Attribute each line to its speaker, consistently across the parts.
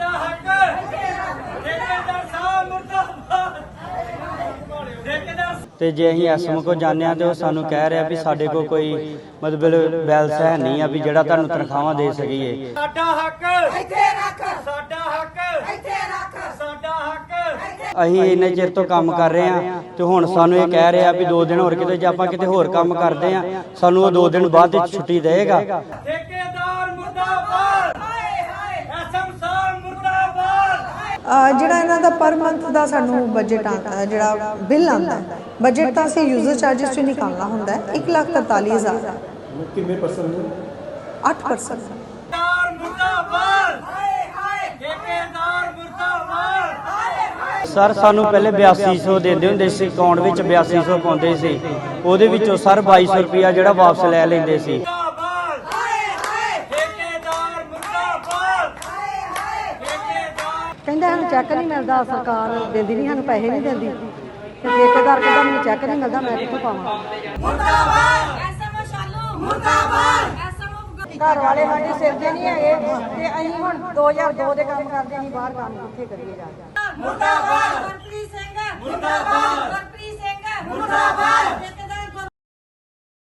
Speaker 1: ਸਾਡਾ ਹੱਕ ਠੇਕੇਦਾਰ ਸਾਹਿਬ ਮੁਰਦਾਬਾਦ। ਠੇਕੇਦਾਰ
Speaker 2: ਤੇ ਜੇ ਅਸੀਂ ਐਸਐਮ ਕੋ ਜਾਂਦੇ ਆ ਤੇ ਉਹ ਸਾਨੂੰ ਕਹਿ ਰਿਹਾ ਵੀ ਸਾਡੇ ਕੋ ਕੋਈ ਮਤਲਬ ਬੈਲਸ ਹੈ ਨਹੀਂ ਆ ਵੀ ਜਿਹੜਾ ਤੁਹਾਨੂੰ ਤਨਖਾਹਾਂ ਦੇ ਸਕੀਏ।
Speaker 1: ਸਾਡਾ ਹੱਕ।
Speaker 3: ਇੱਥੇ ਰੱਖ।
Speaker 1: ਸਾਡਾ ਹੱਕ।
Speaker 3: ਇੱਥੇ ਰੱਖ।
Speaker 1: ਸਾਡਾ ਹੱਕ।
Speaker 2: ਅਸੀਂ ਇੰਨੇ ਚਿਰ ਤੋਂ ਕੰਮ ਕਰ ਰਹੇ ਆ ਤੇ ਹੁਣ ਸਾਨੂੰ ਇਹ ਕਹਿ ਰਿਹਾ ਵੀ 2 ਦਿਨ ਹੋਰ ਕਿਤੇ ਜੇ ਆਪਾਂ ਕਿਤੇ ਹੋਰ ਕੰਮ ਕਰਦੇ ਆ ਸਾਨੂੰ ਉਹ 2 ਦਿਨ ਬਾਅਦ ਵਿੱਚ ਛੁੱਟੀ ਦੇਗਾ
Speaker 1: ਠੇਕੇਦਾਰ ਮੁਰਦਾਬਾਦ ਹਾਏ ਹਾਏ ਐਸਐਮ ਸਾਹਿਬ ਮੁਰਦਾਬਾਦ
Speaker 4: ਅਹ ਜਿਹੜਾ ਇਹਨਾਂ ਦਾ ਪਰ ਮੰਥ ਦਾ ਸਾਨੂੰ ਬਜਟ ਆਉਂਦਾ ਜਿਹੜਾ ਬਿੱਲ ਆਉਂਦਾ ਹੈ ਬਜਟ ਤਾਂ ਅਸੀਂ ਯੂਜ਼ਰ ਚਾਰजेस ਚੋਂ ਨਿਕਾਲਣਾ ਹੁੰਦਾ ਹੈ 143000
Speaker 5: ਕਿੰਨੇ ਪਰਸੈਂਟ
Speaker 4: 8%
Speaker 1: ਠੇਕੇਦਾਰ ਮੁਰਦਾਬਾਦ! ਹਾਏ ਹਾਏ ਠੇਕੇਦਾਰ ਮੁਰਦਾਬਾਦ! ਹਾਏ ਹਾਏ!
Speaker 2: ਸਰ ਸਾਨੂੰ ਪਹਿਲੇ 8200 ਦਿੰਦੇ ਹੁੰਦੇ ਸੀ ਅਕਾਊਂਟ ਵਿੱਚ 8200 ਪਾਉਂਦੇ ਸੀ। ਉਹਦੇ ਵਿੱਚੋਂ ਸਰ 2200 ਰੁਪਿਆ ਜਿਹੜਾ ਵਾਪਸ ਲੈ ਲੈਂਦੇ ਸੀ
Speaker 1: ਮੁਰਦਾਬਾਦ
Speaker 3: ਹਾਏ ਹਾਏ
Speaker 1: ਠੇਕੇਦਾਰ ਮੁਰਦਾਬਾਦ ਹਾਏ ਹਾਏ ਠੇਕੇਦਾਰ
Speaker 6: ਕਹਿੰਦੇ ਸਾਨੂੰ ਚੈੱਕ ਨਹੀਂ ਮਿਲਦਾ, ਸਰਕਾਰ ਦਿੰਦੀ ਨਹੀਂ, ਸਾਨੂੰ ਪੈਸੇ ਨਹੀਂ ਦਿੰਦੀ। ਤੇ ਠੇਕੇਦਾਰ ਕਹਿੰਦਾ ਮੈਨੂੰ ਚੈੱਕ ਨਹੀਂ ਮਿਲਦਾ, ਮੈਂ ਕਿੱਥੋਂ ਪਾਵਾਂ?
Speaker 3: ਮੁਰਦਾਬਾਦ ਐਸਐਮਓ ਸ਼ਾਲੂ ਮੁਰਦਾਬਾਦ
Speaker 6: ਘਰ ਵਾਲੇ ਸਾਡੇ ਸਿਰ ਦੇ ਨਹੀਂ ਹੈਗੇ, ਤੇ ਅਸੀਂ ਹੁਣ 2002 ਦੇ ਕੰਮ ਕਰਦੇ, ਅਸੀਂ ਬਾਹਰ ਕੰਮ ਕਿੱਥੇ ਕਰੀਏ ਜਾ ਕੇ?
Speaker 3: ਮੁਰਦਾਬਾਦ ਗੁਰਪ੍ਰੀਤ ਸਿੰਘ ਮੁਰਦਾਬਾਦ ਗੁਰਪ੍ਰੀਤ ਸਿੰਘ ਮੁਰਦਾਬਾਦ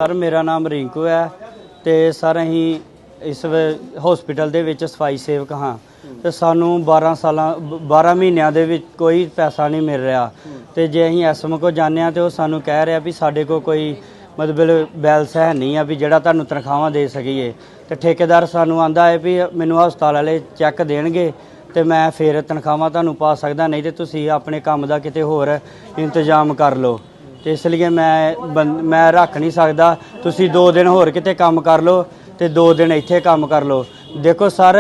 Speaker 2: ਸਰ, ਮੇਰਾ ਨਾਮ ਰਿੰਕੂ ਹੈ ਤੇ ਸਰ, ਅਸੀਂ ਇਸ ਹਸਪੀਟਲ ਦੇ ਵਿੱਚ ਸਫ਼ਾਈ ਸੇਵਕ ਹਾਂ। ਤੇ ਸਾਨੂੰ 12 ਸਾਲਾਂ ਬ- 12 ਮਹੀਨਿਆਂ ਦੇ ਵਿੱਚ ਕੋਈ ਪੈਸਾ ਨਹੀਂ ਮਿਲ ਰਿਹਾ। ਤੇ ਜੇ ਅਸੀਂ ਐਸਐਮ ਕੋ ਜਾਂਦੇ ਆ ਤੇ ਉਹ ਸਾਨੂੰ ਕਹਿ ਰਿਹਾ ਵੀ ਸਾਡੇ ਕੋ ਕੋਈ ਮਤਲਬ ਬੈਲਸ ਹੈ ਨਹੀਂ ਆ ਵੀ ਜਿਹੜਾ ਤੁਹਾਨੂੰ ਤਨਖਾਹਾਂ ਦੇ ਸਕੀਏ। ਤੇ ਠੇਕੇਦਾਰ ਸਾਨੂੰ ਆਂਦਾ ਹੈ ਵੀ ਮੈਨੂੰ ਹਸਪਤਾਲ ਵਾਲੇ ਚੈੱਕ ਦੇਣਗੇ ਤੇ ਮੈਂ ਫਿਰ ਤਨਖਾਹਾਂ ਤੁਹਾਨੂੰ ਪਾ ਸਕਦਾ, ਨਹੀਂ ਤੇ ਤੁਸੀਂ ਆਪਣੇ ਕੰਮ ਦਾ ਕਿਤੇ ਹੋਰ ਇੰਤਜ਼ਾਮ ਕਰ ਲਓ। ਤੇ ਇਸ ਲਈ ਮੈਂ ਬੰ- ਮੈਂ ਰੱਖ ਨਹੀਂ ਸਕਦਾ। ਤੁਸੀਂ 2 ਦਿਨ ਹੋਰ ਕਿਤੇ ਕੰਮ ਕਰ ਲਓ ਤੇ 2 ਦਿਨ ਇੱਥੇ ਕੰਮ ਕਰ ਲਓ। ਦੇਖੋ ਸਰ,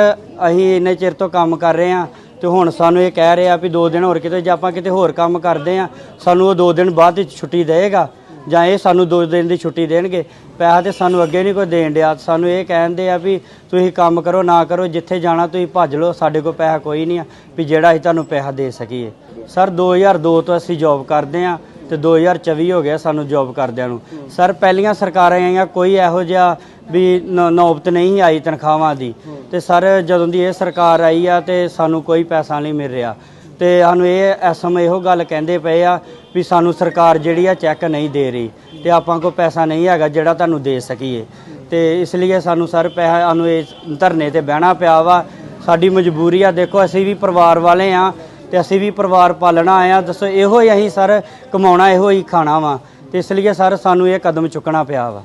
Speaker 2: ਅਸੀਂ ਇੰਨੇ ਚਿਰ ਤੋਂ ਕੰਮ ਕਰ ਰਹੇ ਹਾਂ ਤੇ ਹੁਣ ਸਾਨੂੰ ਇਹ ਕਹਿ ਰਿਹਾ ਵੀ 2 ਦਿਨ ਹੋਰ ਕਿਤੇ ਜੇ ਆਪਾਂ ਕਿਤੇ ਹੋਰ ਕੰਮ ਕਰਦੇ ਆ ਸਾਨੂੰ ਉਹ 2 ਦਿਨ ਬਾਅਦ ਵਿੱਚ ਛੁੱਟੀ ਦੇਗਾ ਜਾਂ ਇਹ ਸਾਨੂੰ 2 ਦਿਨ ਦੀ ਛੁੱਟੀ ਦੇਣਗੇ। ਪੈਸਾ ਤੇ ਸਾਨੂੰ ਅੱਗੇ ਨਹੀਂ ਕੋਈ ਦੇਣ ਡਿਆ। ਸਾਨੂੰ ਇਹ ਕਹਿੰਦੇ ਆ ਵੀ ਤੁਸੀਂ ਕੰਮ ਕਰੋ, ਨਾ ਕਰੋ, ਜਿੱਥੇ ਜਾਣਾ ਤੁਸੀਂ ਭੱਜ ਲਓ, ਸਾਡੇ ਕੋਲ ਪੈਸਾ ਕੋਈ ਨਹੀਂ ਆ ਵੀ ਜਿਹੜਾ ਅਸੀਂ ਤੁਹਾਨੂੰ ਪੈਸਾ ਦੇ ਸਕੀਏ। ਸਰ 2002 ਤੋਂ ਅਸੀਂ ਜੌਬ ਕਰਦੇ ਆ ਤੇ 2024 ਹੋ ਗਿਆ ਸਾਨੂੰ ਜੌਬ ਕਰਦਿਆਂ ਨੂੰ। ਸਰ, ਪਹਿਲੀਆਂ ਸਰਕਾਰਾਂ ਆਈਆਂ, ਕੋਈ ਇਹੋ ਜਿਹਾ ਵੀ ਨ- ਨੌਬਤ ਨਹੀਂ ਆਈ ਤਨਖਾਹਾਂ ਦੀ। ਤੇ ਸਰ, ਜਦੋਂ ਦੀ ਇਹ ਸਰਕਾਰ ਆਈ ਆ ਤੇ ਸਾਨੂੰ ਕੋਈ ਪੈਸਾ ਨਹੀਂ ਮਿਲ ਰਿਹਾ। ਤੇ ਸਾਨੂੰ ਇਹ ਐਸਐਮ ਇਹੋ ਗੱਲ ਕਹਿੰਦੇ ਪਏ ਆ ਵੀ ਸਾਨੂੰ ਸਰਕਾਰ ਜਿਹੜੀ ਆ ਚੈੱਕ ਨਹੀਂ ਦੇ ਰਹੀ। ਤੇ ਆਪਾਂ ਕੋਲ ਪੈਸਾ ਨਹੀਂ ਹੈਗਾ ਜਿਹੜਾ ਤੁਹਾਨੂੰ ਦੇ ਸਕੀਏ। ਤੇ ਇਸ ਲਈ ਸਾਨੂੰ ਸਰ ਪੈਸਾ ਸਾਨੂੰ ਇਸ ਧਰਨੇ ਤੇ ਬਹਿਣਾ ਪਿਆ ਵਾ। ਸਾਡੀ ਮਜਬੂਰੀ ਆ, ਦੇਖੋ ਅਸੀਂ ਵੀ ਪਰਿਵਾਰ ਵਾਲੇ ਆ ਤੇ ਅਸੀਂ ਵੀ ਪਰਿਵਾਰ ਪਾਲਣਾ ਆਇਆ ਦੱਸੋ ਇਹੋ ਹੀ ਅਸੀਂ ਸਰ ਕਮਾਉਣਾ, ਇਹੋ ਹੀ ਖਾਣਾ ਵਾ। ਤੇ ਇਸ ਲਈ ਸਰ ਸਾਨੂੰ ਇਹ ਕਦਮ ਚੁੱਕਣਾ ਪਿਆ ਵਾ।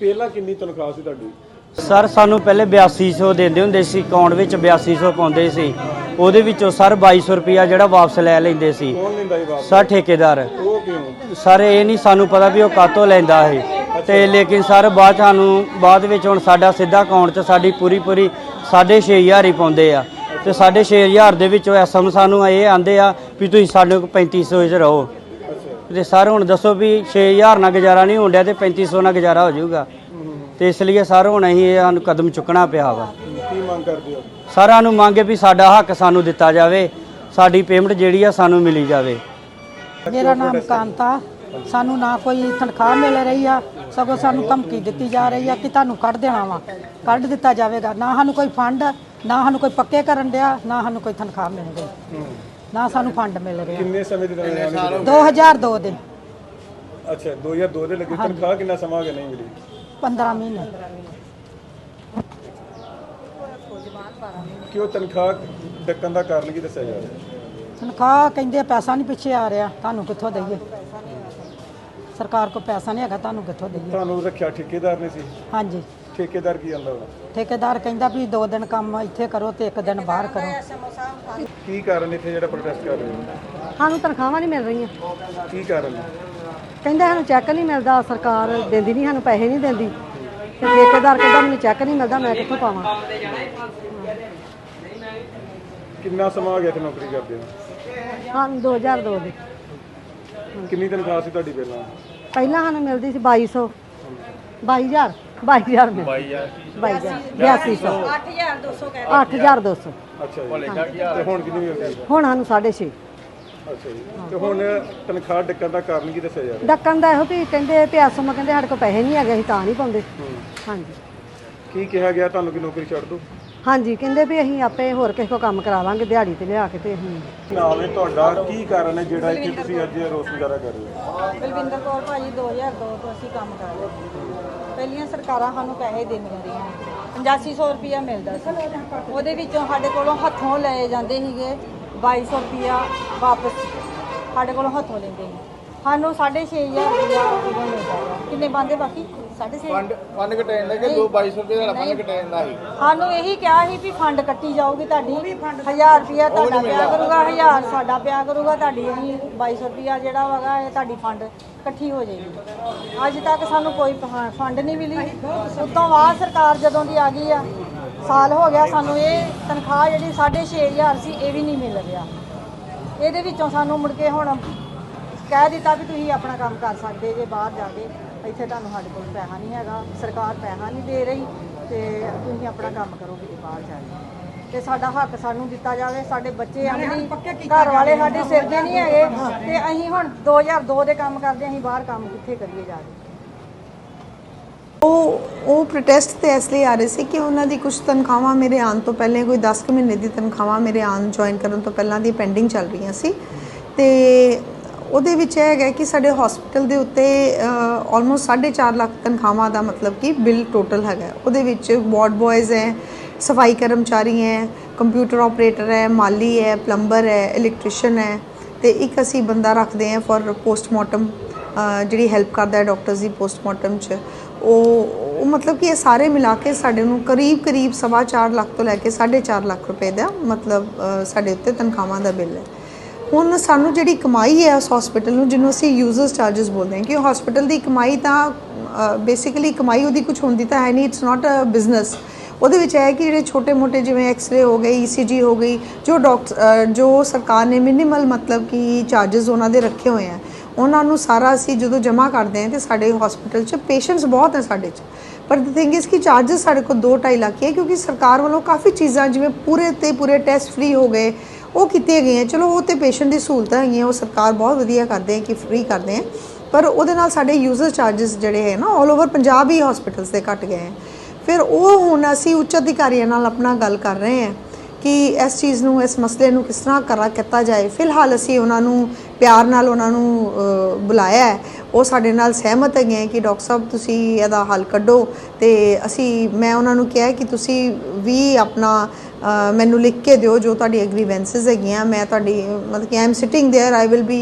Speaker 5: ਪਹਿਲਾਂ ਕਿੰਨੀ ਤਨਖਾਹ ਸੀ ਤੁਹਾਡੀ?
Speaker 2: ਸਰ ਸਾਨੂੰ ਪਹਿਲੇ 8200 ਦਿੰਦੇ ਹੁੰਦੇ ਸੀ ਅਕਾਊਂਟ ਵਿੱਚ 8200 ਪਾਉਂਦੇ ਸੀ। ਉਹਦੇ ਵਿੱਚੋਂ ਸਰ 2200 ਰੁਪਿਆ ਜਿਹੜਾ ਵਾਪਸ ਲੈ ਲੈਂਦੇ ਸੀ।
Speaker 5: ਕੌਣ ਲੈਂਦਾ ਸੀ ਵਾਪਸ?
Speaker 2: ਸਰ ਠੇਕੇਦਾਰ।
Speaker 5: ਉਹ ਕਿਉਂ?
Speaker 2: ਸਰ ਇਹ ਨਹੀਂ ਸਾਨੂੰ ਪਤਾ ਵੀ ਉਹ ਕਾਤੋਂ ਲੈਂਦਾ ਹੈ ਤੇ ਲੇਕਿਨ ਸਰ ਬਾਅਦ 'ਚ ਸਾਨੂੰ ਬਾਅਦ ਵਿੱਚ ਹੁਣ ਸਾਡਾ ਸਿੱਧਾ ਅਕਾਊਂਟ 'ਚ ਸਾਡੀ ਪੂਰੀ ਪੂਰੀ 6500 ਹੀ ਪਾਉਂਦੇ ਆ। ਤੇ 6500 ਦੇ ਵਿੱਚੋਂ ਐਸਐਮ ਸਾਨੂੰ ਇਹ ਆਂਦੇ ਆ ਵੀ ਤੁਸੀਂ ਸਾਡੇ ਕੋਲ 3500 'ਚ ਰਹੋ। ਤੇ ਸਰ ਹੁਣ ਦੱਸੋ ਵੀ 6000 ਨਾਲ ਗੁਜ਼ਾਰਾ ਨਹੀਂ ਡਿਆ ਤੇ 3500 ਨਾਲ ਗੁਜ਼ਾਰਾ ਹੋ ਜਾਊਗਾ। ਤੇ ਇਸ ਲਈ ਸਰ ਹੁਣ ਅਸੀਂ ਇਹ ਸਾਨੂੰ ਕਦਮ ਚੁੱਕਣਾ ਪਿਆ ਵਾ।
Speaker 5: ਕੀ ਮੰਗ ਕਰਦੇ ਹੋ?
Speaker 2: ਸਾਰਿਆਂ ਨੂੰ ਮੰਗੇ ਵੀ ਸਾਡਾ ਹੱਕ ਸਾਨੂੰ ਦਿੱਤਾ ਜਾਵੇ ਸਾਡੀ ਪੇਮੈਂਟ ਜਿਹੜੀ ਆ ਸਾਨੂੰ ਮਿਲੀ ਜਾਵੇ।
Speaker 6: ਮੇਰਾ ਨਾਮ ਕਾਂਤਾ ਸਾਨੂੰ ਨਾ ਕੋਈ ਤਨਖਾਹ ਮਿਲ ਰਹੀ ਆ ਸਗੋਂ ਸਾਨੂੰ ਧਮਕੀ ਦਿੱਤੀ ਜਾ ਰਹੀ ਆ ਕਿ ਤੁਹਾਨੂੰ ਕੱਢ ਦੇਣਾ ਵਾ। ਕੱਢ ਦਿੱਤਾ ਜਾਵੇਗਾ ਨਾ ਸਾਨੂੰ ਕੋਈ ਫੰਡ ਨਾ ਸਾਨੂੰ ਕੋਈ ਪੱਕੇ ਕਰਨ ਡਿਆ ਨਾ ਸਾਨੂੰ ਕੋਈ ਤਨਖਾਹ ਮਿਲ ਰਹੀ ਨਾ ਸਾਨੂੰ ਫੰਡ ਮਿਲ ਰਿਹਾ।
Speaker 5: ਕਿੰਨੇ ਸਮੇਂ ਦੀ ਤਨਖਾਹ
Speaker 6: 2002 ਦੇ
Speaker 5: ਅੱਛਾ 2002 ਦੇ ਲੱਗੇ। ਤਨਖਾਹ ਕਿੰਨਾ ਸਮਾਂ ਹੋ ਗਿਆ ਨਹੀਂ ਮਿਲੀ?
Speaker 6: 15 ਮਹੀਨੇ।
Speaker 5: ਕਿਉਂ ਤਨਖਾਹ ਡੱਕਣ ਦਾ ਕਾਰਨ ਕੀ ਦੱਸਿਆ ਜਾ ਰਿਹਾ?
Speaker 6: ਤਨਖਾਹ ਕਹਿੰਦੇ ਪੈਸਾ ਨਹੀਂ ਪਿੱਛੇ ਆ ਰਿਹਾ ਤੁਹਾਨੂੰ ਕਿੱਥੋਂ ਦਈਏ? ਸਰਕਾਰ ਕੋਲ ਪੈਸਾ ਨਹੀਂ ਹੈਗਾ ਤੁਹਾਨੂੰ ਕਿੱਥੋਂ ਦਈਏ?
Speaker 5: ਤੁਹਾਨੂੰ ਰੱਖਿਆ ਠੇਕੇਦਾਰ ਨੇ ਸੀ।
Speaker 6: ਹਾਂਜੀ।
Speaker 5: ਠੇਕੇਦਾਰ ਕੀ ਆਂਦਾ ਵਾ?
Speaker 6: ਠੇਕੇਦਾਰ ਕਹਿੰਦਾ ਵੀ ਦੋ ਦਿਨ ਕੰਮ ਇੱਥੇ ਕਰੋ ਤੇ ਇੱਕ ਦਿਨ ਬਾਹਰ ਕਰੋ।
Speaker 5: ਕੀ ਕਾਰਨ ਇੱਥੇ ਜਿਹੜਾ ਪ੍ਰੋਟੈਸਟ ਕਰ ਰਹੇ ਹੋ?
Speaker 6: ਸਾਨੂੰ ਤਨਖਾਹਾਂ ਨਹੀਂ ਮਿਲ ਰਹੀਆਂ।
Speaker 5: ਕੀ ਕਾਰਨ?
Speaker 6: ਕਹਿੰਦੇ ਸਾਨੂੰ ਚੈੱਕ ਨਹੀਂ ਮਿਲਦਾ ਸਰਕਾਰ ਦਿੰਦੀ ਨਹੀਂ ਸਾਨੂੰ ਪੈਸੇ ਨਹੀਂ ਦਿੰਦੀ। ਤੇ ਠੇਕੇਦਾਰ ਕਹਿੰਦਾ ਮੈਨੂੰ ਚੈੱਕ ਨਹੀਂ ਮਿਲਦਾ ਮੈਂ ਕਿੱਥੋਂ ਪਾਵਾਂ?
Speaker 5: ਕਿੰਨਾ ਸਮਾਂ ਹੋ ਗਿਆ ਇੱਥੇ ਨੌਕਰੀ ਕਰਦੇ ਹੋ
Speaker 6: ਸਾਨੂੰ 2002 ਦੇ
Speaker 5: ਕਿੰਨੀ ਤਨਖਾਹ ਸੀ ਤੁਹਾਡੀ ਪਹਿਲਾਂ?
Speaker 6: ਪਹਿਲਾਂ ਸਾਨੂੰ ਮਿਲਦੀ ਸੀ 2200 22000 22000 ਮਿਲ 22000 8200
Speaker 3: 8200 ਕਹਿ
Speaker 6: 8200
Speaker 5: ਅੱਛਾ ਜੀ। ਤੇ ਹੁਣ ਕਿੰਨੀ ਮਿਲਦੀ
Speaker 6: ਹੁਣ ਸਾਨੂੰ 6.5
Speaker 5: ਅੱਛਾ ਜੀ। ਤੇ ਹੁਣ ਤਨਖਾਹ ਡੱਕਣ ਦਾ ਕਾਰਨ ਕੀ ਦੱਸਿਆ ਜਾ ਰਿਹਾ?
Speaker 6: ਡੱਕਣ ਦਾ ਇਹੋ ਵੀ ਕਹਿੰਦੇ ਪਿਆਸੋਂ ਕਹਿੰਦੇ ਸਾਡੇ ਕੋਲ ਪੈਸੇ ਨਹੀਂ ਹੈਗੇ ਅਸੀਂ ਤਾਂ ਨਹੀਂ ਪਾਉਂਦੇ। ਹਾਂਜੀ।
Speaker 5: ਕੀ ਕਿਹਾ ਗਿਆ? ਤੁਹਾਨੂੰ ਕਿ ਨੌਕਰੀ ਛੱਡ ਦਿਓ
Speaker 7: ਹਾਂਜੀ ਕਹਿੰਦੇ ਵੀ ਅਸੀਂ ਆਪੇ ਹੋਰ ਕਿਸੇ ਕੋ ਕੰਮ ਕਰਾ ਲਾਂਗੇ ਦਿਹਾੜੀ ਤੇ ਲਿਆ ਕੇ ਤੇ ਅਸੀਂ
Speaker 5: ਨਾਮ ਹੈ ਤੁਹਾਡਾ ਕੀ ਕਾਰਨ ਹੈ ਜਿਹੜਾ ਇੱਥੇ ਤੁਸੀਂ ਅੱਜ ਰੋਸ ਮੁਜ਼ਾਹਰਾ ਕਰ ਰਹੇ ਹੋ?
Speaker 6: ਬਲਵਿੰਦਰ ਕੌਰ ਭਾਜੀ 2002 ਤੋਂ ਅਸੀਂ ਕੰਮ ਕਰ ਰਹੇ ਸੀ ਪਹਿਲੀਆਂ ਸਰਕਾਰਾਂ ਸਾਨੂੰ ਪੈਸੇ ਦਿੰਦੀਆਂ ਰਹੀਆਂ। 8500 ਰੁਪਇਆ ਮਿਲਦਾ ਸੀ। ਉਹਦੇ ਵਿੱਚੋਂ ਸਾਡੇ ਕੋਲੋਂ ਹੱਥੋਂ ਲਏ ਜਾਂਦੇ ਸੀਗੇ। 2200 ਰੁਪਇਆ ਵਾਪਸ ਸਾਡੇ ਕੋਲੋਂ ਹੱਥੋਂ ਲੈਂਦੇ ਸੀ। ਸਾਨੂੰ 6500 ਰੁਪਇਆ ਉਦੋਂ ਮਿਲਦਾ ਵਾ। ਕਿੰਨੇ ਬੰਦੇ ਬਾਕੀ? 6500
Speaker 8: ਫੰਡ ਫੰਡ ਕਟਾਉਣ ਦਾ ਕਿ 2 2200 ਰੁਪਏ ਦਾ ਫੰਡ ਕਟਾਉਣ ਦਾ ਸੀ।
Speaker 6: ਸਾਨੂੰ ਇਹੀ ਕਿਹਾ ਸੀ ਵੀ ਫੰਡ ਕੱਟੀ ਜਾਊਗੀ ਤੁਹਾਡੀ। 1000 ਰੁਪਿਆ ਤੁਹਾਡਾ ਪਿਆ ਕਰੂਗਾ 1000 ਸਾਡਾ ਪਿਆ ਕਰੂਗਾ ਤੁਹਾਡੀ ਅਸੀਂ 2200 ਰੁਪਿਆ ਜਿਹੜਾ ਵਗਾ ਇਹ ਤੁਹਾਡੀ ਫੰਡ ਇਕੱਠੀ ਹੋ ਜਾਏਗੀ। ਅੱਜ ਤੱਕ ਸਾਨੂੰ ਕੋਈ ਫ- ਫੰਡ ਨਹੀਂ ਮਿਲੀ। ਉਤੋਂ ਬਾਅਦ ਸਰਕਾਰ ਜਦੋਂ ਦੀ ਆ ਗਈ ਆ ਸਾਲ ਹੋ ਗਿਆ ਸਾਨੂੰ ਇਹ ਤਨਖਾਹ ਜਿਹੜੀ 6500 ਸੀ ਇਹ ਵੀ ਨਹੀਂ ਮਿਲ ਰਿਹਾ। ਇਹਦੇ ਵਿੱਚੋਂ ਸਾਨੂੰ ਮੁੜ ਕੇ ਹੁਣ ਕਹਿ ਦਿੱਤਾ ਵੀ ਤੁਸੀਂ ਆਪਣਾ ਕੰਮ ਕਰ ਸਕਦੇ ਜੇ ਬਾਹਰ ਜਾ ਕੇ। ਇੱਥੇ ਤੁਹਾਨੂੰ ਸਾਡੇ ਕੋਲ ਪੈਸਾ ਨਹੀਂ ਹੈਗਾ ਸਰਕਾਰ ਪੈਸਾ ਨਹੀਂ ਦੇ ਰਹੀ ਤੇ ਤੁਸੀਂ ਆਪਣਾ ਕੰਮ ਕਰੋ ਕਿਤੇ ਬਾਹਰ ਜਾ ਕੇ। ਤੇ ਸਾਡਾ ਹੱਕ ਸਾਨੂੰ ਦਿੱਤਾ ਜਾਵੇ ਸਾਡੇ ਬੱਚੇ ਆਪਣੀ ਘਰ ਵਾਲੇ ਸਾਡੇ ਸਿਰ ਦੇ ਨਹੀਂ ਹੈਗੇ ਤੇ ਅਸੀਂ ਹੁਣ 2002 ਦੇ ਕੰਮ ਕਰਦੇ ਅਸੀਂ ਬਾਹਰ ਕੰਮ ਕਿੱਥੇ ਕਰੀਏ ਜਾ ਕੇ?
Speaker 4: ਉਹ ਉਹ ਪ੍ਰੋਟੈਸਟ ਤੇ ਇਸ ਲਈ ਆ ਰਹੇ ਸੀ ਕਿ ਉਹਨਾਂ ਦੀ ਕੁਝ ਤਨਖਾਹਾਂ ਮੇਰੇ ਆਉਣ ਤੋਂ ਪਹਿਲੇ ਕੋਈ 10 ਕੁ ਮਹੀਨੇ ਦੀ ਤਨਖਾਹਾਂ ਮੇਰੇ ਆਉਣ ਜੁਆਇਨ ਕਰਨ ਤੋਂ ਪਹਿਲਾਂ ਦੀ ਪੈਂਡਿੰਗ ਚੱਲ ਰਹੀਆਂ ਸੀ। ਤੇ ਉਹਦੇ ਵਿੱਚ ਇਹ ਹੈਗਾ ਕਿ ਸਾਡੇ ਹਸਪੀਟਲ ਦੇ ਉੱਤੇ ਆਲਮੋਸਟ 4.5 ਲੱਖ ਤਨਖਾਹਾਂ ਦਾ ਮਤਲਬ ਕਿ ਬਿੱਲ ਟੋਟਲ ਹੈਗਾ। ਉਹਦੇ ਵਿੱਚ ਵਾਰਡ ਬॉयਜ਼ ਹੈ, ਸਫ਼ਾਈ ਕਰਮਚਾਰੀ ਹੈ ਕੰਪਿਊਟਰ ਆਪਰੇਟਰ ਹੈ, ਮਾਲੀ ਹੈ ਪਲੰਬਰ ਹੈ ਇਲੈਕਟ੍ਰੀਸ਼ੀਅਨ ਹੈ। ਤੇ ਇੱਕ ਅਸੀਂ ਬੰਦਾ ਰੱਖਦੇ ਹਾਂ ਫॉर ਪੋਸਟਮਾਰਟਮ ਜਿਹੜੀ ਹੈਲਪ ਕਰਦਾ ਹੈ ਡਾਕਟਰਸ ਦੀ ਪੋਸਟਮਾਰਟਮ 'ਚ। ਉਹ ਉਹ ਮਤਲਬ ਕਿ ਇਹ ਸਾਰੇ ਮਿਲਾ ਕੇ ਸਾਡੇ ਨੂੰ ਕਰੀਬ ਕਰੀਬ ਸਵਾ ਚਾਰ ਲੱਖ ਤੋਂ ਲੈ ਕੇ 4.5 ਲੱਖ ਰੁਪਏ ਦਾ ਮਤਲਬ ਸਾਡੇ ਉੱਤੇ ਤਨਖਾਹਾਂ ਦਾ ਬਿੱਲ ਹੈ। ਹੁਣ ਸਾਨੂੰ ਜਿਹੜੀ ਕਮਾਈ ਹੈ ਉਸ ਹਸਪੀਟਲ ਨੂੰ, ਜਿਹਨੂੰ ਅਸੀਂ ਯੂਜ਼ਰਸ ਚਾਰजेस ਬੋਲਦੇ ਹਾਂ, ਕਿ ਹਸਪੀਟਲ ਦੀ ਕਮਾਈ ਤਾਂ ਬੇਸਿਕਲੀ ਕਮਾਈ ਉਹਦੀ ਕੁਝ ਹੁੰਦੀ ਤਾਂ ਹੈ ਨਹੀਂ ਇਟਸ ਨਾਟ ਅ ਬਿਜ਼ਨਸ ਉਹਦੇ ਵਿੱਚ ਹੈ ਕਿ ਜਿਹੜੇ ਛੋਟੇ-ਮੋਟੇ ਜਿਵੇਂ ਐਕਸ-ਰੇ ਹੋ ਗਈ ਈਸੀਜੀ ਹੋ ਗਈ, ਜੋ ਡਾਕਟਰ ਜੋ ਸਰਕਾਰ ਨੇ ਮਿਨੀਮਲ ਮਤਲਬ ਕਿ ਚਾਰजेस ਉਹਨਾਂ ਦੇ ਰੱਖੇ ਹੋਏ ਆ, ਉਹਨਾਂ ਨੂੰ ਸਾਰਾ ਅਸੀਂ ਜਦੋਂ ਜਮ੍ਹਾਂ ਕਰਦੇ ਹਾਂ ਤੇ ਸਾਡੇ ਹਸਪੀਟਲ 'ਚ ਪੇਸ਼ੈਂਟਸ ਬਹੁਤ ਹੈ ਸਾਡੇ 'ਚ। ਪਰ ਦ ਥਿੰਗ ਇਸ ਕਿ ਚਾਰजेस ਸਾਡੇ ਕੋਲ 2.5 ਲੱਖ ਹੈ ਕਿਉਂਕਿ ਸਰਕਾਰ ਵੱਲੋਂ ਕਾਫੀ ਚੀਜ਼ਾਂ ਜਿਵੇਂ ਪੂਰੇ ਤੇ ਪੂਰੇ ਟੈਸਟ ਫ੍ਰੀ ਹੋ ਗਏ, ਉਹ ਕੀਤੇ ਗਏ ਹੈ ਚਲੋ, ਉਹ ਤੇ ਪੇਸ਼ੈਂਟ ਦੀ ਸਹੂਲਤਾਂ ਹੈਗੀਆਂ, ਉਹ ਸਰਕਾਰ ਬਹੁਤ ਵਧੀਆ ਕਰਦੇ ਹੈ ਕਿ ਫ੍ਰੀ ਕਰਦੇ ਹੈ। ਪਰ ਉਹਦੇ ਨਾਲ ਸਾਡੇ ਯੂਜ਼ਰ ਚਾਰजेस ਜਿਹੜੇ ਹੈ ਨਾ 올 ਓਵਰ ਪੰਜਾਬ ਹੀ ਹਸਪੀਟਲਸ ਦੇ ਘਟ ਗਏ ਹੈ। ਫਿਰ ਉਹ ਹੁਣ ਅਸੀਂ ਉੱਚ ਅਧਿਕਾਰੀਆਂ ਨਾਲ ਆਪਣਾ ਗੱਲ ਕਰ ਰਹੇ ਹੈ ਕਿ ਇਸ ਚੀਜ਼ ਨੂੰ, ਇਸ ਮਸਲੇ ਨੂੰ ਕਿਸ ਤਰ੍ਹਾਂ ਕਰਾ ਕੀਤਾ ਜਾਏ। ਫਿਲਹਾਲ ਅਸੀਂ ਉਹਨਾਂ ਨੂੰ, ਪਿਆਰ ਨਾਲ ਉਹਨਾਂ ਨੂੰ ਬੁਲਾਇਆ ਹੈ। ਉਹ ਸਾਡੇ ਨਾਲ ਸਹਿਮਤ ਹੈਗੇ ਹੈ ਕਿ ਡਾਕਟਰ ਸਾਹਿਬ ਤੁਸੀਂ ਇਹਦਾ ਹੱਲ ਕੱਢੋ ਤੇ ਅਸੀਂ ਮੈਂ ਉਹਨਾਂ ਨੂੰ ਕਿਹਾ ਕਿ ਤੁਸੀਂ ਵੀ ਆਪਣਾ ਅ, ਮੈਨੂੰ ਲਿਖ ਕੇ ਦਿਓ ਜੋ ਤੁਹਾਡੀ ਐਗਰੀਵੈਂਸਸ ਹੈਗੀਆਂ ਮੈਂ ਤੁਹਾਡੀ ਮਤਲਬ ਕਿ I am sitting there I will be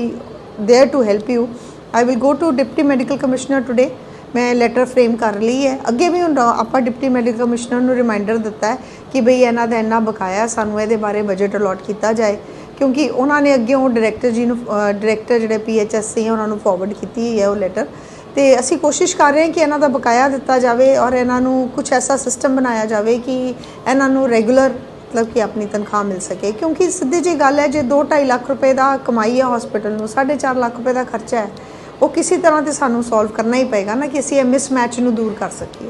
Speaker 4: there to help you I will go to deputy medical commissioner today ਮੈਂ ਲੈਟਰ ਫਰੇਮ ਕਰ ਲਈ ਹੈ ਅੱਗੇ ਵੀ ਹੁਣ ਡਾ- ਆਪਾਂ ਡਿਪਟੀ ਮੈਡੀਕਲ ਕਮਿਸ਼ਨਰ ਨੂੰ ਰਿਮਾਈਂਡਰ ਦਿੱਤਾ ਹੈ ਕਿ ਭਈ ਇਹਨਾਂ ਦਾ ਇੰਨਾ ਬਕਾਇਆ ਸਾਨੂੰ ਇਹਦੇ ਬਾਰੇ ਬਜਟ ਅਲਾਟ ਕੀਤਾ ਜਾਏ ਕਿਉਂਕਿ ਉਹਨਾਂ ਨੇ ਅੱਗੇ ਉਹ ਡਾਇਰੈਕਟਰ ਜੀ ਨੂੰ ਡਾਇਰੈਕਟਰ ਜਿਹੜੇ ਪੀਐਚਐਸ ਸੀ ਉਹਨਾਂ ਨੂੰ ਫਾਰਵਰਡ ਕੀਤੀ ਹੈ ਉਹ ਲੈਟਰ ਤੇ ਅਸੀਂ ਕੋਸ਼ਿਸ਼ ਕਰ ਰਹੇ ਹਾਂ ਕਿ ਇਹਨਾਂ ਦਾ ਬਕਾਇਆ ਦਿੱਤਾ ਜਾਵੇ ਔਰ ਇਹਨਾਂ ਨੂੰ ਕੁਝ ਐਸਾ ਸਿਸਟਮ ਬਣਾਇਆ ਜਾਵੇ ਕਿ ਇਹਨਾਂ ਨੂੰ ਰੈਗੂਲਰ ਮਤਲਬ ਕਿ ਆਪਣੀ ਤਨਖਾਹ ਮਿਲ ਸਕੇ। ਕਿਉਂਕਿ ਸਿੱਧੀ ਜੀ ਗੱਲ ਹੈ ਜੇ 2.5 ਲੱਖ ਰੁਪਏ ਦਾ ਕਮਾਈ ਹੈ ਹਸਪੀਟਲ ਨੂੰ 4.5 ਲੱਖ ਰੁਪਏ ਦਾ ਖਰਚਾ ਹੈ ਉਹ ਕਿਸੇ ਤਰ੍ਹਾਂ ਤੇ ਸਾਨੂੰ ਸੋਲਵ ਕਰਨਾ ਹੀ ਪਏਗਾ ਨਾ ਕਿ ਅਸੀਂ ਇਹ ਮਿਸਮੈਚ ਨੂੰ ਦੂਰ ਕਰ ਸਕੀਏ।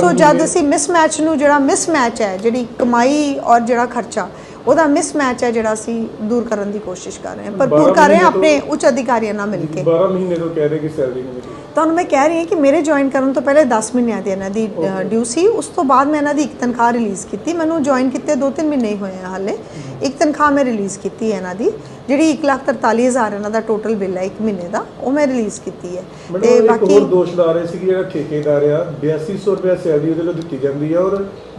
Speaker 4: ਸੋ ਜਦ ਅਸੀਂ ਮਿਸਮੈਚ ਨੂੰ ਜਿਹੜਾ ਮਿਸਮੈਚ ਹੈ ਜਿਹੜੀ ਕਮਾਈ ਔਰ ਜਿਹੜਾ ਖਰਚਾ ਉਹਦਾ ਮਿਸਮੈਚ ਹੈ ਜਿਹੜਾ ਅਸੀਂ ਦੂਰ ਕਰਨ ਦੀ ਕੋਸ਼ਿਸ਼ ਕਰ ਰਹੇ ਹਾਂ। ਭਰਪੂਰ
Speaker 5: ਬਾਰਾਂ
Speaker 4: ਕਰ ਰਹੇ ਹਾਂ ਆਪਣੇ ਉੱਚ ਅਧਿਕਾਰੀਆਂ ਨਾਲ ਮਿਲ ਕੇ।
Speaker 5: 12 ਮਹੀਨੇ ਤੋਂ ਕਹਿ ਰਹੇ ਕਿ ਸੈਲਰੀ ਨਹੀਂ ਮਿਲੀ।
Speaker 4: ਤੁਹਾਨੂੰ ਮੈਂ ਕਹਿ ਰਹੀ ਹਾਂ ਕਿ ਮੇਰੇ ਜੁਆਇਨ ਕਰਨ ਤੋਂ ਪਹਿਲੇ 10 ਮਹੀਨਿਆਂ ਦੀ ਇਹਨਾਂ ਦੀ ਡਿਊ ਸੀ। ਉਸ ਤੋਂ ਬਾਅਦ ਮੈਂ ਇਹਨਾਂ ਦੀ ਇੱਕ ਤਨਖਾਹ ਰਿਲੀਜ਼ ਕੀਤੀ। ਮੈਨੂੰ ਜੁਆਇਨ ਕੀਤੇ 2-3 ਮਹੀਨੇ ਹੀ ਹੋਏ ਆ ਹਾਲੇ। ਇੱਕ ਤਨਖਾਹ ਮੈਂ ਰਿਲੀਜ਼ ਕੀਤੀ ਹੈ ਇਹਨਾਂ ਦੀ ਜਿਹੜੀ 143000 ਇਹਨਾਂ ਦਾ ਟੋਟਲ ਬਿੱਲ ਹੈ ਇੱਕ ਮਹੀਨੇ ਦਾ ਉਹ ਮੈਂ ਰਿਲੀਜ਼ ਕੀਤੀ ਹੈ।
Speaker 5: ਮੈਨੂੰ ਇੱਕ ਹੋਰ ਦੋਸ਼ ਲਾ ਰਹੇ ਸੀ ਕਿ ਜਿਹੜਾ ਠੇਕੇਦਾਰ ਆ 8200 ਰੁਪਏ ਸੈਲਰੀ ਉਹਦੇ ਕੋਲ ਦਿੱਤੀ ਜਾਂਦੀ ਆ ਔਰ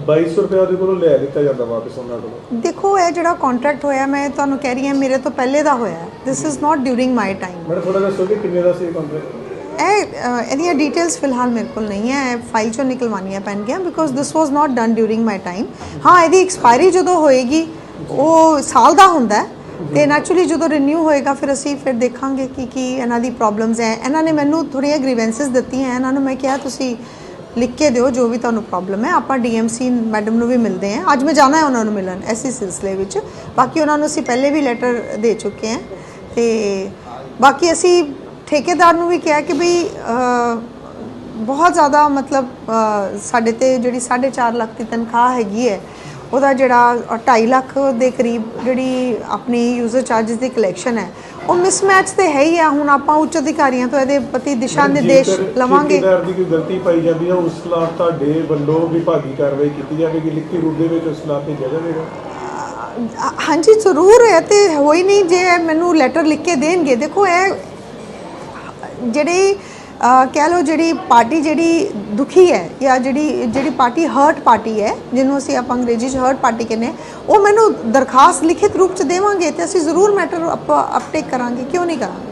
Speaker 5: 2200 ਰੁਪਏ ਉਹਦੇ ਕੋਲੋਂ ਲੈ ਲਿੱਤਾ ਜਾਂਦਾ ਵਾਪਸ ਉਹਨਾਂ ਕੋਲੋਂ।
Speaker 4: ਦੇਖੋ ਇਹ ਜਿਹੜਾ ਕੰਟਰੈਕਟ ਹੋਇਆ ਮੈਂ ਤੁਹਾਨੂੰ ਕਹਿ ਰਹੀ ਹਾਂ ਮੇਰੇ ਤੋਂ ਪਹਿਲੇ ਦਾ ਹੋਇਆ। This is not during my time
Speaker 5: ਮੈਨੂੰ ਥੋੜਾ ਦੱਸੋ ਕਿ ਕਿੰਨੇ ਦਾ ਸੀ ਕੰਟਰੈਕਟ
Speaker 4: ਇਹ ਇਹਦੀਆਂ ਡੀਟੇਲਸ ਫਿਲਹਾਲ ਮੇਰੇ ਕੋਲ ਨਹੀਂ ਹੈ। ਫਾਈਲ ਚੋਂ ਨਿਕਲਵਾਉਣੀਆਂ ਪੈਣਗੀਆਂ because this was not done during my time ਹਾਂ, ਇਹਦੀ ਐਕਸਪਾਇਰੀ ਜਦੋਂ ਹੋਏਗੀ, ਉਹ ਸਾਲ ਦਾ ਹੁੰਦਾ ਹੈ। ਤੇ ਨੈਚੁਰਲੀ ਜਦੋਂ ਰੀਨਿਊ ਹੋਏਗਾ, ਫਿਰ ਅਸੀਂ ਫਿਰ ਦੇਖਾਂਗੇ ਕਿ ਕੀ ਇਹਨਾਂ ਦੀ ਪ੍ਰੋਬਲਮਸ ਹੈ। ਇਹਨਾਂ ਨੇ ਮੈਨੂੰ ਥੋੜੀਆਂ ਗ੍ਰੀਵੈਂਸਸ ਦਿੱਤੀਆਂ ਇਹਨਾਂ ਨੂੰ ਮੈਂ ਕਿਹਾ, ਤੁਸੀਂ ਲਿਖ ਕੇ ਦਿਓ ਜੋ ਵੀ ਤੁਹਾਨੂੰ ਪ੍ਰੋਬਲਮ ਹੈ। ਆਪਾਂ ਡੀਐਮਸੀ ਮੈਡਮ ਨੂੰ ਵੀ ਮਿਲਦੇ ਹਾਂ। ਅੱਜ ਮੈਂ ਜਾਣਾ ਹੈ ਉਹਨਾਂ ਨੂੰ ਮਿਲਣ ਐਸੀ ਸਿਲਸਿਲੇ ਵਿੱਚ। ਬਾਕੀ ਉਹਨਾਂ ਨੂੰ ਅਸੀਂ ਪਹਿਲੇ ਵੀ ਲੈਟਰ ਦੇ ਚੁੱਕੇ ਹਾਂ। ਤੇ ਬਾਕੀ ਅਸੀਂ ਠੇਕੇਦਾਰ ਨੂੰ ਵੀ ਕਿਹਾ ਕਿ ਅ, ਬਹੁਤ ਜ਼ਿਆਦਾ ਮਤਲਬ ਸਾਡੇ ਤੇ ਜਿਹੜੀ 4.5 ਲੱਖ ਦੀ ਤਨਖਾਹ ਹੈਗੀ ਹੈ ਉਹਦਾ ਜਿਹੜਾ 2.5 ਲੱਖ ਦੇ ਕਰੀਬ ਜਿਹੜੀ ਆਪਣੀ ਯੂਜ਼ਰ ਚਾਰजेस ਦੀ ਕਲੈਕਸ਼ਨ ਹੈ ਉਹ ਮਿਸਮੈਚ ਤੇ ਹੈ ਹੀ ਆ। ਹੁਣ ਆਪਾਂ ਉੱਚ ਅਧਿਕਾਰੀਆਂ ਤੋਂ ਇਹਦੇ ਪ੍ਰਤੀ ਦਿਸ਼ਾ ਨਿਰਦੇਸ਼
Speaker 5: ਜੇਕਰ
Speaker 4: ਲਵਾਂਗੇ।
Speaker 5: ਠੇਕੇਦਾਰ ਦੀ ਕੋਈ ਗਲਤੀ ਪਾਈ ਜਾਂਦੀ ਹੈ ਉਸ ਖਿਲਾਫ ਤੁਹਾਡੇ ਵੱਲੋਂ ਵਿਭਾਗੀ ਕਾਰਵਾਈ ਕੀਤੀ ਜਾਵੇਗੀ ਲਿਖਤੀ ਰੂਪ ਦੇ ਵਿੱਚ ਉਸ ਖਿਲਾਫ ਭੇਜਿਆ ਜਾਵੇਗਾ?
Speaker 4: ਹਾਂਜੀ ਜ਼ਰੂਰ ਹੈ ਤੇ ਹੋਈ ਨਹੀਂ ਜੇ ਮੈਨੂੰ ਲੈਟਰ ਲਿਖ ਕੇ ਦੇਣਗੇ। ਦੇਖੋ ਇਹ ਜਿਹੜੀ ਕਹਿ ਲਓ ਜਿਹੜੀ ਪਾਰਟੀ ਜਿਹੜੀ ਦੁਖੀ ਹੈ ਜਾਂ ਜਿਹੜੀ ਜਿਹੜੀ ਪਾਰਟੀ ਹਰਟ ਪਾਰਟੀ ਹੈ, ਜਿਹਨੂੰ ਅਸੀਂ ਆਪਾਂ ਅੰਗਰੇਜ਼ੀ 'ਚ ਹਰਟ ਪਾਰਟੀ ਕਹਿੰਦੇ ਉਹ ਮੈਨੂੰ ਦਰਖਾਸਤ ਲਿਖਿਤ ਰੂਪ 'ਚ ਦੇਵਾਂਗੇ ਤੇ ਅਸੀਂ ਜ਼ਰੂਰ ਮੈਟਰ ਅਪਟੇਕ ਕਰਾਂਗੇ, ਕਿਉਂ ਨਹੀਂ ਕਰਾਂਗੇ?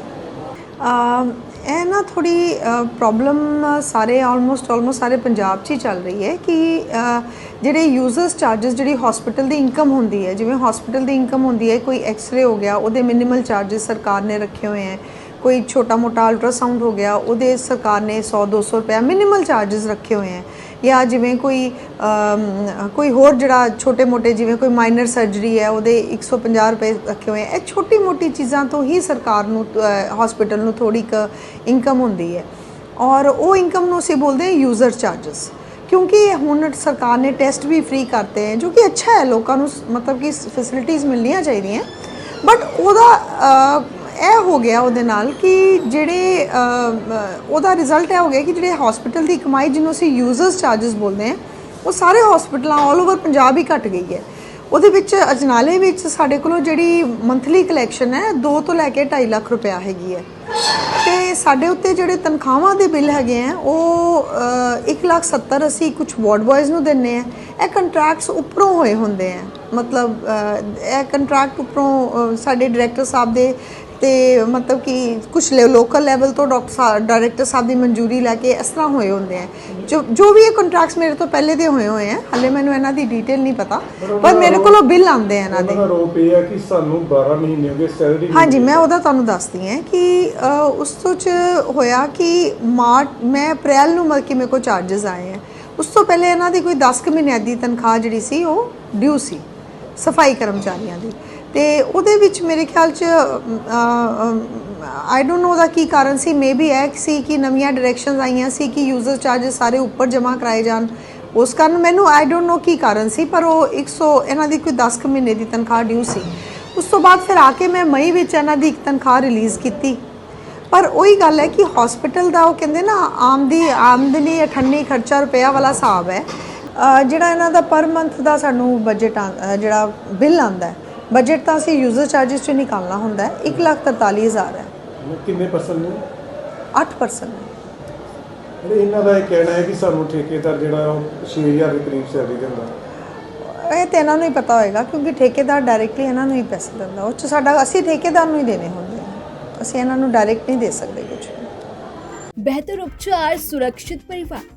Speaker 4: ਇਹ ਨਾ ਥੋੜੀ ਪ੍ਰੋਬਲਮ ਸਾਰੇ ਆਲਮੋਸਟ ਆਲਮੋਸਟ ਸਾਰੇ ਪੰਜਾਬ 'ਚ ਹੀ ਚੱਲ ਰਹੀ ਹੈ ਕਿ ਜਿਹੜੇ ਯੂਜ਼ਰਸ ਚਾਰजेस ਜਿਹੜੀ ਹਸਪੀਟਲ ਦੀ ਇਨਕਮ ਹੁੰਦੀ ਹੈ, ਜਿਵੇਂ ਹਸਪੀਟਲ ਦੀ ਇਨਕਮ ਹੁੰਦੀ ਹੈ, ਕੋਈ ਐਕਸ-ਰੇ ਹੋ ਗਿਆ, ਉਹਦੇ ਮਿਨੀਮਲ ਚਾਰजेस ਸਰਕਾਰ ਨੇ ਰੱਖੇ ਹੋਏ ਹੈ ਕੋਈ ਛੋਟਾ ਮੋਟਾ ਅਲਟਰਾਸਾਊਂਡ ਹੋ ਗਿਆ, ਉਹਦੇ ਸਰਕਾਰ ਨੇ 100 200 ਰੁਪਏ ਮਿਨੀਮਲ ਚਾਰजेस ਰੱਖੇ ਹੋਏ ਹੈ। ਜਾਂ ਜਿਵੇਂ ਕੋਈ ਕੋਈ ਹੋਰ ਜਿਹੜਾ ਛੋਟੇ ਮੋਟੇ ਜਿਵੇਂ ਕੋਈ ਮਾਈਨਰ ਸਰਜਰੀ ਹੈ, ਉਹਦੇ 150 ਰੁਪਏ ਰੱਖੇ ਹੋਏ ਇਹ ਛੋਟੀ ਮੋਟੀ ਚੀਜ਼ਾਂ ਤੋਂ ਹੀ ਸਰਕਾਰ ਨੂੰ ਹਸਪੀਟਲ ਨੂੰ ਥੋੜੀ ਕ ਇਨਕਮ ਹੁੰਦੀ ਹੈ। ਔਰ ਉਹ ਇਨਕਮ ਨੂੰ ਸੇ ਬੋਲਦੇ ਹੈ ਯੂਜ਼ਰ ਚਾਰजेस ਕਿਉਂਕਿ ਹੁਣ ਸਰਕਾਰ ਨੇ ਟੈਸਟ ਵੀ फ्री ਕਰਤੇ ਹੈ, ਜੋ ਕਿ ਅੱਛਾ ਹੈ। ਲੋਕਾਂ ਨੂੰ ਮਤਲਬ ਕਿ फैसिलिटीज़ ਮਿਲਣੀਆਂ ਚਾਹੀਦੀਆਂ ਬਟ ਉਹਦਾ ਇਹ ਹੋ ਗਿਆ ਉਹਦੇ ਨਾਲ ਕਿ ਜਿਹੜੇ ਉਹਦਾ ਰਿਜ਼ਲਟ ਇਹ ਹੋ ਗਿਆ ਕਿ ਜਿਹੜੇ ਹਸਪੀਟਲ ਦੀ ਕਮਾਈ ਜਿਹਨੂੰ ਅਸੀਂ ਯੂਜ਼ਰਸ ਚਾਰजेस ਬੋਲਦੇ ਆ ਉਹ ਸਾਰੇ ਹਸਪੀਟਲਾਂ ਆਲ ਓਵਰ ਪੰਜਾਬ ਹੀ ਘਟ ਗਈ ਹੈ। ਉਹਦੇ ਵਿੱਚ ਅਜਨਾਲੇ ਵਿੱਚ ਸਾਡੇ ਕੋਲੋਂ ਜਿਹੜੀ ਮੰਥਲੀ ਕਲੈਕਸ਼ਨ ਹੈ 2 ਤੋਂ ਲੈ ਕੇ 2.5 ਲੱਖ ਰੁਪਇਆ ਹੈਗੀ ਹੈ। ਤੇ ਸਾਡੇ ਉੱਤੇ ਜਿਹੜੇ ਤਨਖਾਹਾਂ ਦੇ ਬਿੱਲ ਹੈਗੇ ਆ ਉਹ 1 ਲੱਖ 70 ਅਸੀਂ ਕੁਝ ਵਾਰਡ ਬॉयਜ਼ ਨੂੰ ਦਿੰਨੇ ਆ ਇਹ ਕੰਟਰੈਕਟਸ ਉੱਪਰੋਂ ਹੋਏ ਹੁੰਦੇ ਆ ਮਤਲਬ ਇਹ ਕੰਟਰੈਕਟ ਉੱਪਰੋਂ ਸਾਡੇ ਡਾਇਰੈਕਟਰ ਸਾਹਿਬ ਦੇ ਤੇ ਮਤਲਬ ਕਿ ਕੁਝ ਲੋਕਲ ਲੈਵਲ ਤੋਂ ਡਾਕਟਰ ਡਾਇਰੈਕਟਰ ਸਾਹਿਬ ਦੀ ਮਨਜ਼ੂਰੀ ਲੈ ਕੇ ਇਸ ਤਰ੍ਹਾਂ ਹੋਏ ਹੁੰਦੇ ਆ। ਜੋ ਜੋ ਵੀ ਇਹ ਕੰਟਰੈਕਟਸ ਮੇਰੇ ਤੋਂ ਪਹਿਲੇ ਦੇ ਹੋਏ ਹੋਏ ਆ ਹਲੇ ਮੈਨੂੰ ਇਹਨਾਂ ਦੀ ਡਿਟੇਲ ਨਹੀਂ ਪਤਾ ਪਰ ਮੇਰੇ ਕੋਲੋਂ ਬਿੱਲ ਆਉਂਦੇ ਆ ਇਹਨਾਂ ਦੇ।
Speaker 5: ਉਹਨਾਂ ਦਾ ਆਰੋਪ ਇਹ ਹੈ ਕਿ ਸਾਨੂੰ 12 ਮਹੀਨੇ ਹੋ ਗਏ ਸੈਲਰੀ
Speaker 4: ਹਾਂਜੀ ਮੈਂ ਉਹਦਾ ਤੁਹਾਨੂੰ ਦੱਸਦੀ ਹਾਂ ਕਿ ਉਸ ਤੋਂ ਚ ਹੋਇਆ ਕਿ ਮਾਰਚ ਮੈਂ ਅਪ੍ਰੈਲ ਨੂੰ ਮਤਲਬ ਕਿ ਮੇਰੇ ਕੋਲ ਚਾਰजेस ਆਏ ਆ। ਉਸ ਤੋਂ ਪਹਿਲੇ ਇਹਨਾਂ ਦੀ ਕੋਈ 10 ਕੁ ਮਹੀਨਿਆਂ ਦੀ ਤਨਖਾਹ ਜਿਹੜੀ ਸੀ ਉਹ ਡਿਊ ਸੀ ਸਫ਼ਾਈ ਕਰਮਚਾਰੀਆਂ ਦੀ। ਤੇ ਉਹਦੇ ਵਿੱਚ ਮੇਰੇ ਖਿਆਲ ਚ ਆਈ ਡੋਨਟ ਨੋ ਦਾ ਕੀ ਕਾਰਨ ਸੀ ਮੇਬੀ ਇਹ ਸੀ ਕਿ ਨਵੀਆਂ ਡਾਇਰੈਕਸ਼ਨਸ ਆਈਆਂ ਸੀ ਕਿ ਯੂਜ਼ਰ ਚਾਰजेस ਸਾਰੇ ਉੱਪਰ ਜਮ੍ਹਾਂ ਕਰਾਏ ਜਾਣ। ਉਸ ਕਾਰਨ ਮੈਨੂੰ ਆਈ ਡੋਨਟ ਨੋ ਕੀ ਕਾਰਨ ਸੀ, ਪਰ ਉਹ 100 ਇਹਨਾਂ ਦੀ ਕੋਈ 10 ਕੁ ਮਹੀਨੇ ਦੀ ਤਨਖਾਹ ਡਿਊ ਸੀ। ਉਸ ਤੋਂ ਬਾਅਦ ਫਿਰ ਆ ਕੇ ਮੈਂ ਮਈ ਵਿੱਚ ਇਹਨਾਂ ਦੀ ਇੱਕ ਤਨਖਾਹ ਰਿਲੀਜ਼ ਕੀਤੀ। ਪਰ ਉਹੀ ਗੱਲ ਹੈ ਕਿ ਹਸਪੀਟਲ ਦਾ ਉਹ ਕਹਿੰਦੇ ਨਾ, ਆਮਦੀ, ਆਮਦਨੀ ਅਠੰਨੀ ਖਰਚਾ ਰੁਪਇਆ ਵਾਲਾ ਹਿਸਾਬ ਹੈ। ਜਿਹੜਾ ਇਹਨਾਂ ਦਾ ਪਰ ਮੰਥ ਦਾ ਸਾਨੂੰ ਬਜਟ ਜਿਹੜਾ ਬਿੱਲ ਆਂਦਾ ਹੈ। ਬਜਟ ਤਾਂ ਅਸੀਂ ਯੂਜ਼ਰ ਚਾਰजेस ਚੋਂ ਨਿਕਾਲਣਾ ਹੁੰਦਾ ਹੈ। 143000 ਹੈ।
Speaker 5: ਕਿੰਨੇ ਪਰਸੈਂਟ ਨੇ?
Speaker 4: 8%
Speaker 5: ਜਿਹੜੇ ਇਹਨਾਂ ਦਾ ਇਹ ਕਹਿਣਾ ਹੈ ਕਿ ਸਾਨੂੰ ਠੇਕੇਦਾਰ ਜਿਹੜਾ ਉਹ 6000 ਦੇ ਕਰੀਬ ਸੈਲਰੀ ਦਿੰਦਾ।
Speaker 4: ਇਹ ਤੇ ਇਹਨਾਂ ਨੂੰ ਹੀ ਪਤਾ ਹੋਏਗਾ ਕਿਉਂਕਿ ਠੇਕੇਦਾਰ ਡਾਇਰੈਕਟਲੀ ਇਹਨਾਂ ਨੂੰ ਹੀ ਪੈਸੇ ਦਿੰਦਾ। ਉਹ 'ਚ ਸਾਡਾ ਅਸੀਂ ਠੇਕੇਦਾਰ ਨੂੰ ਹੀ ਦੇਣੇ ਹੁੰਦੇ ਆ। ਅਸੀਂ ਇਹਨਾਂ ਨੂੰ ਡਾਇਰੈਕਟ ਨਹੀਂ ਦੇ ਸਕਦੇ ਕੁਝ
Speaker 9: ਬਿਹਤਰ ਉਪਚਾਰ ਸੁਰੱਖਿਅਤ ਪਰਿਵਾਰ।